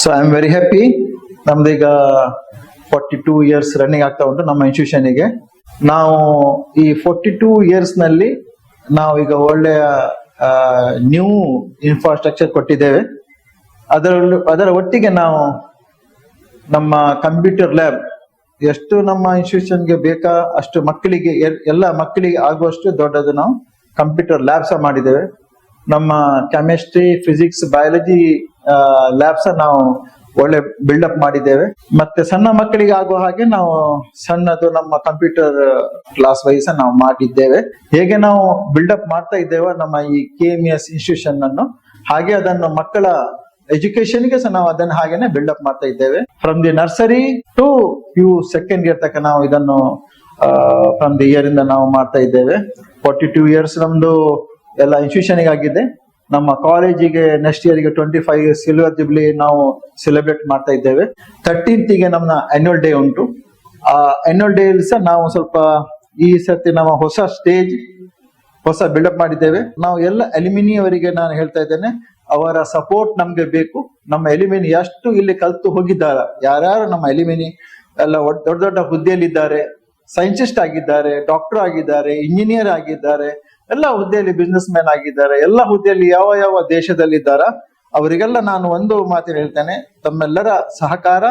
So I am very happy ನಮ್ದೀಗ forty two years running ಆಗ್ತಾ ಉಂಟು ನಮ್ಮ ಇನ್ಸ್ಟಿಟ್ಯೂಷನಿಗೆ ನಾವು ಈ ಫೋರ್ಟಿ ಟೂ ಇಯರ್ಸ್ನಲ್ಲಿ ನಾವು ಈಗ ಒಳ್ಳೆಯ ನ್ಯೂ ಇನ್ಫ್ರಾಸ್ಟ್ರಕ್ಚರ್ ಕೊಟ್ಟಿದ್ದೇವೆ. ಅದರಲ್ಲೂ, ಅದರ ಒಟ್ಟಿಗೆ ನಾವು ನಮ್ಮ ಕಂಪ್ಯೂಟರ್ ಲ್ಯಾಬ್ ಎಷ್ಟು ನಮ್ಮ ಇನ್ಸ್ಟಿಟ್ಯೂಷನ್ಗೆ ಬೇಕಾ ಅಷ್ಟು ಮಕ್ಕಳಿಗೆ, ಎಲ್- ಎಲ್ಲ ಮಕ್ಕಳಿಗೆ ಆಗುವಷ್ಟು ದೊಡ್ಡದು ನಾವು ಕಂಪ್ಯೂಟರ್ ಲ್ಯಾಬ್ ಸಹ ಮಾಡಿದ್ದೇವೆ. ನಮ್ಮ ಕೆಮಿಸ್ಟ್ರಿ ಫಿಸಿಕ್ಸ್ ಬಯಾಲಜಿ ಲ್ಯಾಬ್ ಸಹ ನಾವು ಒಳ್ಳೆ ಬಿಲ್ಡಪ್ ಮಾಡಿದ್ದೇವೆ. ಮತ್ತೆ ಸಣ್ಣ ಮಕ್ಕಳಿಗೆ ಆಗುವ ಹಾಗೆ ನಾವು ಸಣ್ಣದು ನಮ್ಮ ಕಂಪ್ಯೂಟರ್ ಕ್ಲಾಸ್ ವೈಸ್ ನಾವು ಮಾಡಿದ್ದೇವೆ. ಹೇಗೆ ನಾವು ಬಿಲ್ಡಪ್ ಮಾಡ್ತಾ ಇದ್ದೇವೆ ನಮ್ಮ ಈ ಕೆ ಎಂ ಎಸ್ ಇನ್ಸ್ಟಿಟ್ಯೂಷನ್ ಅನ್ನು, ಹಾಗೆ ಅದನ್ನು ಮಕ್ಕಳ ಎಜುಕೇಶನ್ಗೆ ಸಹ ನಾವು ಅದನ್ನ ಹಾಗೇನೆ ಬಿಲ್ಡಪ್ ಮಾಡ್ತಾ ಇದ್ದೇವೆ. From the nursery to U second year ತನಕ ನಾವು ಇದನ್ನು ಫ್ರಮ್ ದಿ ಇಯರ್ ಇಂದ ನಾವು ಮಾಡ್ತಾ ಇದ್ದೇವೆ. ಫಾರ್ಟಿ ಟೂ ಇಯರ್ಸ್ ನಮ್ದು ಎಲ್ಲ ಇನ್ಸ್ಟಿಟ್ಯೂಷನ್ ಆಗಿದೆ ನಮ್ಮ ಕಾಲೇಜಿಗೆ ನೆಕ್ಸ್ಟ್ ಇಯರ್ಗೆ ಟ್ವೆಂಟಿ ಫೈವ್ ಸಿಲ್ವರ್ ಜುಬ್ಲಿ ನಾವು ಸೆಲೆಬ್ರೇಟ್ ಮಾಡ್ತಾ ಇದ್ದೇವೆ. ಥರ್ಟೀನ್ತ್ಗೆ ನಮ್ಮ ಆನ್ಯುವಲ್ ಡೇ ಉಂಟು. ಆ ಆನ್ಯುವಲ್ ಡೇ ಸಹ ನಾವು ಸ್ವಲ್ಪ ಈ ಸರ್ತಿ ನಮ್ಮ ಹೊಸ ಸ್ಟೇಜ್ ಹೊಸ ಬಿಲ್ಡಪ್ ಮಾಡಿದ್ದೇವೆ. ನಾವು ಎಲ್ಲ ಅಲ್ಯೂಮಿನಿ ಅವರಿಗೆ ನಾನು ಹೇಳ್ತಾ ಇದ್ದೇನೆ, ಅವರ ಸಪೋರ್ಟ್ ನಮ್ಗೆ ಬೇಕು. ನಮ್ಮ ಎಲಿಮಿನಿ ಎಷ್ಟು ಇಲ್ಲಿ ಕಲ್ತು ಹೋಗಿದ್ದಾರ, ಯಾರ್ಯಾರು ನಮ್ಮ ಎಲಿಮಿನಿ ಎಲ್ಲ ದೊಡ್ಡ ದೊಡ್ಡ ಹುದ್ದೆಯಲ್ಲಿದ್ದಾರೆ. ಸೈಂಟಿಸ್ಟ್ ಆಗಿದ್ದಾರೆ ಡಾಕ್ಟರ್ ಆಗಿದ್ದಾರೆ ಇಂಜಿನಿಯರ್ ಆಗಿದ್ದಾರೆ. ಎಲ್ಲ ಹುದ್ದೆಯಲ್ಲಿ ಬಿಸ್ನೆಸ್ ಮ್ಯಾನ್ ಆಗಿದ್ದಾರೆ, ಎಲ್ಲ ಹುದ್ದೆಯಲ್ಲಿ ಯಾವ ಯಾವ ದೇಶದಲ್ಲಿದ್ದಾರ, ಅವರಿಗೆಲ್ಲ ನಾನು ಒಂದು ಮಾತಿನ ಹೇಳ್ತೇನೆ. ತಮ್ಮೆಲ್ಲರ ಸಹಕಾರ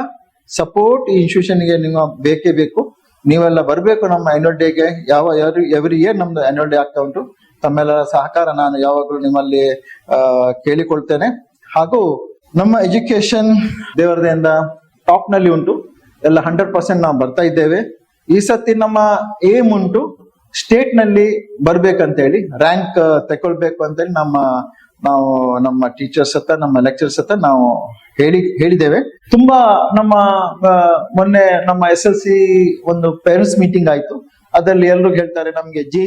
ಸಪೋರ್ಟ್ ಈ ಇನ್ಸ್ಟಿಟ್ಯೂಷನ್ಗೆ ನಿಮ್ಮ ಬೇಕೇ ಬೇಕು. ನೀವೆಲ್ಲ ಬರಬೇಕು ನಮ್ಮ ಆನ್ಯುವಲ್ ಡೇಗೆ ಯಾವ ಎವ್ರಿ ಇಯರ್ ನಮ್ದು ಆನ್ಯುವಲ್ ಡೇ ಆಗ್ತಾ ಉಂಟು, ತಮ್ಮೆಲ್ಲರ ಸಹಕಾರ ನಾನು ಯಾವಾಗಲೂ ನಿಮ್ಮಲ್ಲಿ ಕೇಳಿಕೊಳ್ತೇನೆ. ಹಾಗೂ ನಮ್ಮ ಎಜುಕೇಶನ್ ದೇವರದೆಯಿಂದ ಟಾಪ್ನಲ್ಲಿ ಉಂಟು. ಎಲ್ಲ ಹಂಡ್ರೆಡ್ ಪರ್ಸೆಂಟ್ ನಾವು ಬರ್ತಾ ಇದ್ದೇವೆ. ಈ ಸತಿ ನಮ್ಮ ಏಮ್ ಉಂಟು ಸ್ಟೇಟ್ನಲ್ಲಿ ಬರ್ಬೇಕಂತ ಹೇಳಿ ರ್ಯಾಂಕ್ ತಗೊಳ್ಬೇಕು ಅಂತೇಳಿ ನಮ್ಮ, ನಾವು, ನಮ್ಮ ಟೀಚರ್ಸ್ ಹತ್ರ, ನಮ್ಮ ಲೆಕ್ಚರ್ಸ್ ಹತ್ರ ನಾವು ಹೇಳಿ, ಹೇಳಿದ್ದೇವೆ. ತುಂಬಾ ನಮ್ಮ ಮೊನ್ನೆ ನಮ್ಮ ಎಸ್ ಎಲ್ ಸಿ ಒಂದು ಪೇರೆಂಟ್ಸ್ ಮೀಟಿಂಗ್ ಆಯ್ತು. ಅದರಲ್ಲಿ ಎಲ್ಲರೂ ಹೇಳ್ತಾರೆ, ನಮ್ಗೆ ಜೆ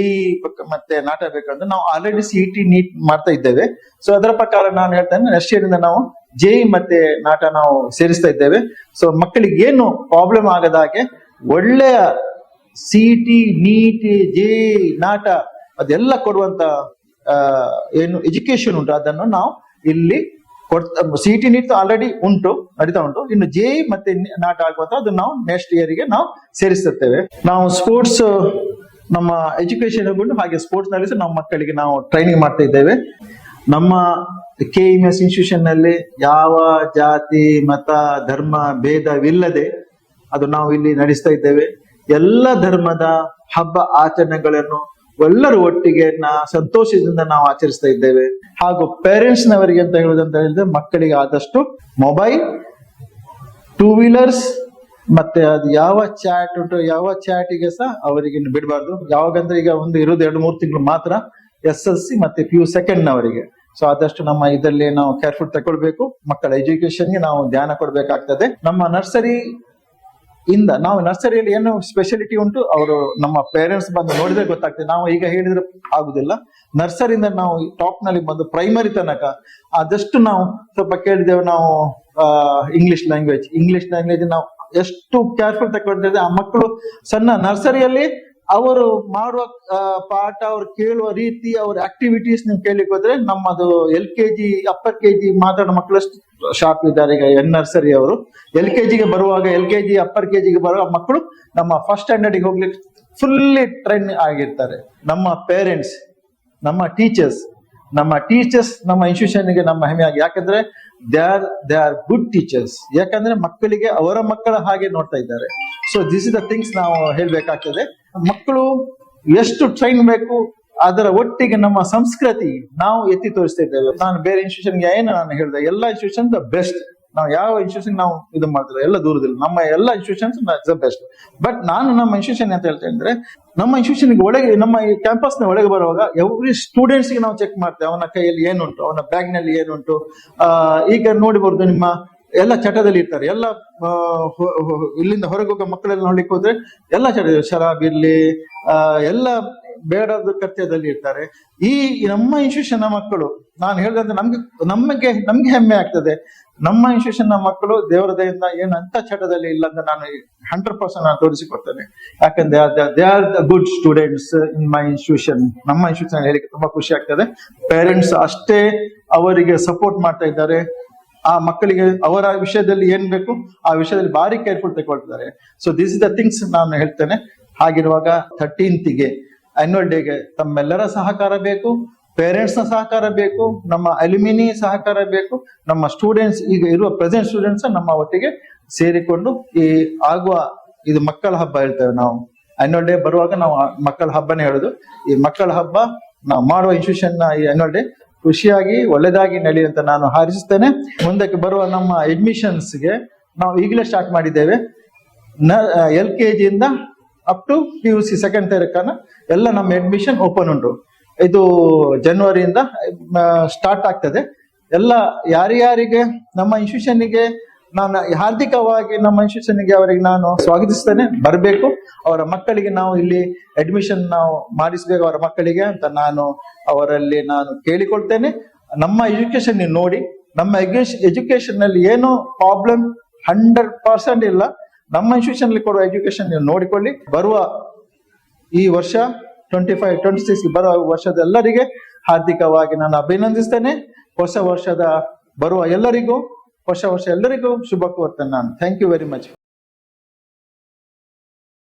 ಮತ್ತೆ ನಾಟ ಬೇಕಂದ್ರೆ ನಾವು ಆಲ್ರೆಡಿ ಸಿ ಟಿ ನೀಟ್ ಮಾಡ್ತಾ ಇದ್ದೇವೆ. ಸೊ ಅದರ ಪ್ರಕಾರ ನಾನು ಹೇಳ್ತೇನೆ ನೆಕ್ಸ್ಟ್ ಇಯರ್ ನಾವು ಜೆ ಮತ್ತೆ ನಾಟ ನಾವು ಸೇರಿಸ್ತಾ ಇದ್ದೇವೆ. ಸೊ ಮಕ್ಕಳಿಗೆ ಏನು ಪ್ರಾಬ್ಲಮ್ ಆಗದ ಹಾಗೆ ಒಳ್ಳೆಯ ಸಿ ಟಿ ನೀಟ್ ಜೆ, ನಾಟ ಅದೆಲ್ಲ ಕೊಡುವಂತ ಏನು ಎಜುಕೇಶನ್ ಉಂಟು. ಅದನ್ನು ನಾವು ಇಲ್ಲಿ ಕೊಡ್ತಾ ಸಿ ಟಿ ನೀಟ್ ಆಲ್ರೆಡಿ ಉಂಟು, ನಡೀತಾ ಉಂಟು. ಇನ್ನು ಜೆ ಮತ್ತೆ ನಾಟ ಆಗುವಂತ ಅದನ್ನು ನಾವು ನೆಕ್ಸ್ಟ್ ಇಯರ್ಗೆ ನಾವು ಸೇರಿಸುತ್ತೇವೆ. ನಾವು ಸ್ಪೋರ್ಟ್ಸ್ ನಮ್ಮ ಎಜುಕೇಶನ್ ಹೋಗ್ಬಿಟ್ಟು ಹಾಗೆ ಸ್ಪೋರ್ಟ್ಸ್ನಲ್ಲಿ ಸಹ ನಮ್ಮ ಮಕ್ಕಳಿಗೆ ನಾವು ಟ್ರೈನಿಂಗ್ ಮಾಡ್ತಾ ಇದ್ದೇವೆ. ನಮ್ಮ ಕೆ ಎಂ ಎಸ್ ಇನ್ಸ್ಟಿಟ್ಯೂಷನ್ನಲ್ಲಿ ಯಾವ ಜಾತಿ, ಮತ, ಧರ್ಮ, ಭೇದವಿಲ್ಲದೆ ಅದು ನಾವು ಇಲ್ಲಿ ನಡೆಸ್ತಾ ಇದ್ದೇವೆ. ಎಲ್ಲ ಧರ್ಮದ ಹಬ್ಬ ಆಚರಣೆಗಳನ್ನು ಎಲ್ಲರೂ ಒಟ್ಟಿಗೆ ನಾ ಸಂತೋಷದಿಂದ ನಾವು ಆಚರಿಸ್ತಾ ಇದ್ದೇವೆ. ಹಾಗೂ ಪೇರೆಂಟ್ಸ್ ನವರಿಗೆ ಅಂತ ಹೇಳುದಂತ ಹೇಳಿದ್ರೆ ಮಕ್ಕಳಿಗೆ ಆದಷ್ಟು ಮೊಬೈಲ್ ಟೂ ವೀಲರ್ಸ್ ಮತ್ತೆ ಅದು ಯಾವ ಚಾಟ್ ಉಂಟು, ಯಾವ ಚಾಟಿಗೆ ಸಹ ಅವರಿಗೆ ಬಿಡಬಾರ್ದು. ಯಾವಾಗಂದ್ರೆ ಈಗ ಒಂದು ಇರೋದು ಎರಡು ಮೂರು ತಿಂಗಳು ಮಾತ್ರ ಎಸ್ ಎಲ್ ಸಿ ಮತ್ತೆ ಪಿ ಯು ಸೆಕೆಂಡ್ ನವರಿಗೆ. ಸೊ ಆದಷ್ಟು ನಮ್ಮ ಇದರಲ್ಲಿ ನಾವು ಕೇರ್ಫುಲ್ ತಗೊಳ್ಬೇಕು ಮಕ್ಕಳ ಎಜುಕೇಶನ್ಗೆ ನಾವು ಧ್ಯಾನ ಕೊಡ್ಬೇಕಾಗ್ತದೆ. ನಮ್ಮ ನರ್ಸರಿ ಇಂದ ನಾವು ನರ್ಸರಿಯಲ್ಲಿ ಏನು ಸ್ಪೆಷಾಲಿಟಿ ಉಂಟು, ಅವರು ನಮ್ಮ ಪೇರೆಂಟ್ಸ್ ಬಂದು ನೋಡಿದ್ರೆ ಗೊತ್ತಾಗ್ತದೆ. ನಾವು ಈಗ ಹೇಳಿದ್ರೆ ಆಗುದಿಲ್ಲ. ನರ್ಸರಿಯಿಂದ ನಾವು ಟಾಪ್ನಲ್ಲಿ ಬಂದು ಪ್ರೈಮರಿ ತನಕ ಆದಷ್ಟು ನಾವು ಸ್ವಲ್ಪ ಕೇಳಿದ್ದೇವೆ, ನಾವು ಇಂಗ್ಲಿಷ್ ಲ್ಯಾಂಗ್ವೇಜ್ ಇಂಗ್ಲಿಷ್ ಲ್ಯಾಂಗ್ವೇಜ್ ನಾವು ಎಷ್ಟು ಕೇರ್ಫುಲ್ ತಗೊಂಡಿದ್ರೆ ಆ ಮಕ್ಕಳು ಸಣ್ಣ ನರ್ಸರಿಯಲ್ಲಿ ಅವರು ಮಾಡುವ ಪಾಠ, ಅವ್ರು ಕೇಳುವ ರೀತಿ, ಅವ್ರ ಆಕ್ಟಿವಿಟೀಸ್ ನೀವು ಕೇಳಿಕ್ ಹೋದ್ರೆ ನಮ್ಮದು L K G, upper K G ಮಾತಾಡೋ ಮಕ್ಕಳಷ್ಟು ಶಾಪ್ ಇದ್ದಾರೆ. ಈಗ ಎನ್ ನರ್ಸರಿ ಅವರು. ಎಲ್ ಕೆ ಜಿಗೆ ಬರುವಾಗ, L K G, upper K ಜಿಗೆ ಬರುವ ಮಕ್ಕಳು ನಮ್ಮ ಫಸ್ಟ್ ಸ್ಟ್ಯಾಂಡರ್ಡ್ಗೆ ಹೋಗ್ಲಿಕ್ಕೆ ಫುಲ್ಲಿ ಟ್ರೈನ್ ಆಗಿರ್ತಾರೆ. ನಮ್ಮ ಪೇರೆಂಟ್ಸ್ ನಮ್ಮ ಟೀಚರ್ಸ್ ನಮ್ಮ ಟೀಚರ್ಸ್ ನಮ್ಮ ಇನ್ಸ್ಟಿಟ್ಯೂಷನ್ಗೆ ನಮ್ಮ ಹೆಮ್ಮೆಯಾಗಿ ಯಾಕಂದ್ರೆ they are they are good teachers ಯಾಕಂದ್ರೆ ಮಕ್ಕಳಿಗೆ ಅವರ ಮಕ್ಕಳ ಹಾಗೆ ನೋಡ್ತಾ ಇದ್ದಾರೆ. So this is the things ನಾವು ಹೇಳ್ಬೇಕಾಗ್ತದೆ. ಮಕ್ಕಳು ಎಷ್ಟು ಟ್ರೈನ್ ಬೇಕು, ಅದರ ಒಟ್ಟಿಗೆ ನಮ್ಮ ಸಂಸ್ಕೃತಿ ನಾವು ಎತ್ತಿ ತೋರಿಸ್ತಾ ಇದ್ದೇವೆ. ನಾನು ಬೇರೆ ಇನ್ಸ್ಟಿಟ್ಯೂಷನ್ಗೆ ಏನು ನಾನು ಹೇಳಿದೆ, ಎಲ್ಲ ಇನ್ಸ್ಟಿಟ್ಯೂಷನ್ ದ ಬೆಸ್ಟ್ ನಾವು ಯಾವ ಇನ್ಸ್ಟಿಟ್ಯೂಷನ್ ನಾವು ಇದು ಮಾಡ್ತಿಲ್ಲ ಎಲ್ಲ ದೂರದಲ್ಲಿ. ನಮ್ಮ ಎಲ್ಲ ಇನ್ಸ್ಟಿಟ್ಯೂಷನ್ಸ್ ದ ಬೆಸ್ಟ್ ಬಟ್ ನಾನು ನಮ್ಮ ಇನ್ಸ್ಟಿಟ್ಯೂಷನ್ ಅಂತ ಹೇಳ್ತೇನೆ ಅಂದ್ರೆ ನಮ್ಮ ಇನ್ಸ್ಟಿಟ್ಯೂಷನ್ ಒಳಗೆ, ನಮ್ಮ ಕ್ಯಾಂಪಸ್ನ ಒಳಗೆ ಬರುವಾಗ ಎವ್ರಿ ಸ್ಟೂಡೆಂಟ್ಸ್ಗೆ ನಾವು ಚೆಕ್ ಮಾಡ್ತೇವೆ. ಅವನ ಕೈಯಲ್ಲಿ ಏನುಂಟು, ಅವನ ಬ್ಯಾಗ್ನಲ್ಲಿ ಏನುಂಟು. ಈಗ ನೋಡಿಬಾರ್ದು ನಿಮ್ಮ ಎಲ್ಲ ಚಟದಲ್ಲಿ ಇರ್ತಾರೆ. ಎಲ್ಲ ಇಲ್ಲಿಂದ ಹೊರಗೆ ಹೋಗೋ ಮಕ್ಕಳೆಲ್ಲ ನೋಡ್ಲಿಕ್ಕೆ ಹೋದ್ರೆ ಎಲ್ಲ ಚಟ ಶರಾಬ್ ಇರ್ಲಿ ಎಲ್ಲ ಬೇಡದ ಕತ್ಯದಲ್ಲಿ ಇರ್ತಾರೆ. ಈ ನಮ್ಮ ಇನ್ಸ್ಟಿಟ್ಯೂಷನ್ ಮಕ್ಕಳು, ನಾನು ಹೇಳಿದಂತೆ ನಮ್ಗೆ, ನಮಗೆ, ನಮ್ಗೆ ಹೆಮ್ಮೆ ಆಗ್ತದೆ. ನಮ್ಮ ಇನ್ಸ್ಟಿಟ್ಯೂಷನ್ ಮಕ್ಕಳು ದೇವರ ದಯೆಯಿಂದ ಏನು ಅಂತ ಚಟದಲ್ಲಿ ಇಲ್ಲ ಅಂತ ನಾನು ಹಂಡ್ರೆಡ್ ಪರ್ಸೆಂಟ್ ನಾನು ತೋರಿಸಿಕೊಡ್ತೇನೆ. ಯಾಕಂದ್ರೆ they are the good students in my institution ನಮ್ಮ ಇನ್ಸ್ಟಿಟ್ಯೂಷನ್ ಹೇಳಿಕ್ಕೆ ತುಂಬಾ ಖುಷಿ ಆಗ್ತದೆ. ಪೇರೆಂಟ್ಸ್ ಅಷ್ಟೇ ಅವರಿಗೆ ಸಪೋರ್ಟ್ ಮಾಡ್ತಾ ಇದ್ದಾರೆ. ಆ ಮಕ್ಕಳಿಗೆ ಅವರ ವಿಷಯದಲ್ಲಿ ಏನ್ ಬೇಕು, ಆ ವಿಷಯದಲ್ಲಿ ಭಾರಿ careful ತಗೊಳ್ತಿದ್ದಾರೆ so this is the things ನಾನು ಹೇಳ್ತೇನೆ. ಹಾಗಿರುವಾಗ ಥರ್ಟೀನ್ತಿಗೆ ಆನ್ಯುವಲ್ ಡೇಗೆ ತಮ್ಮೆಲ್ಲರ ಸಹಕಾರ ಬೇಕು ಪೇರೆಂಟ್ಸ್ ಸಹಕಾರ ಬೇಕು, ನಮ್ಮ ಅಲ್ಯುಮಿನಿ ಸಹಕಾರ ಬೇಕು, ನಮ್ಮ ಸ್ಟೂಡೆಂಟ್ಸ್ ಈಗ ಇರುವ ಪ್ರೆಸೆಂಟ್ ಸ್ಟೂಡೆಂಟ್ಸ್ ನಮ್ಮ ಒಟ್ಟಿಗೆ ಸೇರಿಕೊಂಡು ಈ ಆಗುವ ಇದು ಮಕ್ಕಳ ಹಬ್ಬ ಹೇಳ್ತೇವೆ ನಾವು. ಆನ್ಯುವಲ್ ಡೇ ಬರುವಾಗ ನಾವು ಮಕ್ಕಳ ಹಬ್ಬನೇ ಹೇಳುದು. ಈ ಮಕ್ಕಳ ಹಬ್ಬ ನಾವು ಮಾಡುವ ಇನ್ಸ್ಟಿಟ್ಯೂಷನ್ ಈ ಆನ್ಯುವಲ್ ಡೇ ಖುಷಿಯಾಗಿ ಒಳ್ಳೆದಾಗಿ ನಡೀಲಿ ಅಂತ ನಾನು ಹಾರಿಸುತ್ತೇನೆ. ಮುಂದಕ್ಕೆ ಬರುವ ನಮ್ಮ ಅಡ್ಮಿಷನ್ಸ್ಗೆ ನಾವು ಈಗಲೇ ಸ್ಟಾರ್ಟ್ ಮಾಡಿದ್ದೇವೆ. ನ, L K ಜಿಯಿಂದ up to P U C second ತರಕನ ಎಲ್ಲ ನಮ್ಮ ಅಡ್ಮಿಷನ್ ಓಪನ್ ಉಂಟು. ಇದು ಜನವರಿಯಿಂದ ಸ್ಟಾರ್ಟ್ ಆಗ್ತದೆ. ಎಲ್ಲ ಯಾರ್ಯಾರಿಗೆ, ನಮ್ಮ ಇನ್ಸ್ಟಿಟ್ಯೂಷನ್ಗೆ ನಾನು ಹಾರ್ದಿಕವಾಗಿ ನಮ್ಮ ಇನ್ಸ್ಟಿಟ್ಯೂಷನ್ಗೆ ಅವರಿಗೆ ನಾನು ಸ್ವಾಗತಿಸ್ತೇನೆ. ಬರಬೇಕು. ಅವರ ಮಕ್ಕಳಿಗೆ ನಾವು ಇಲ್ಲಿ ಅಡ್ಮಿಷನ್ ನಾವು ಮಾಡಿಸ್ಬೇಕು ಅವರ ಮಕ್ಕಳಿಗೆ ಅಂತ ನಾನು ಅವರಲ್ಲಿ ನಾನು ಕೇಳಿಕೊಳ್ತೇನೆ. ನಮ್ಮ ಎಜುಕೇಶನ್ ನೋಡಿ, ನಮ್ಮ ಎಜುಕೇಶನ್ನಲ್ಲಿ ಏನು ಪ್ರಾಬ್ಲಮ್ ಹಂಡ್ರೆಡ್ ಪರ್ಸೆಂಟ್ ಇಲ್ಲ. ನಮ್ಮ ಇನ್ಸ್ಟಿಟ್ಯೂಷನ್ ಅಲ್ಲಿ ಕೊಡುವ ಎಜುಕೇಶನ್ ನೀವು ನೋಡಿಕೊಳ್ಳಿ. ಬರುವ ಈ ವರ್ಷ ಟ್ವೆಂಟಿ ಫೈವ್ ಟ್ವೆಂಟಿ ಸಿಕ್ಸ್ ಬರುವ ವರ್ಷದ ಎಲ್ಲರಿಗೆ ಹಾರ್ದಿಕವಾಗಿ ನಾನು ಅಭಿನಂದಿಸ್ತೇನೆ. ಹೊಸ ವರ್ಷದ ಬರುವ ಎಲ್ಲರಿಗೂ ಹೊಸ ವರ್ಷ ಎಲ್ಲರಿಗೂ ಶುಭ ಕೋರ್ತೇನೆ ನಾನು. Thank you very much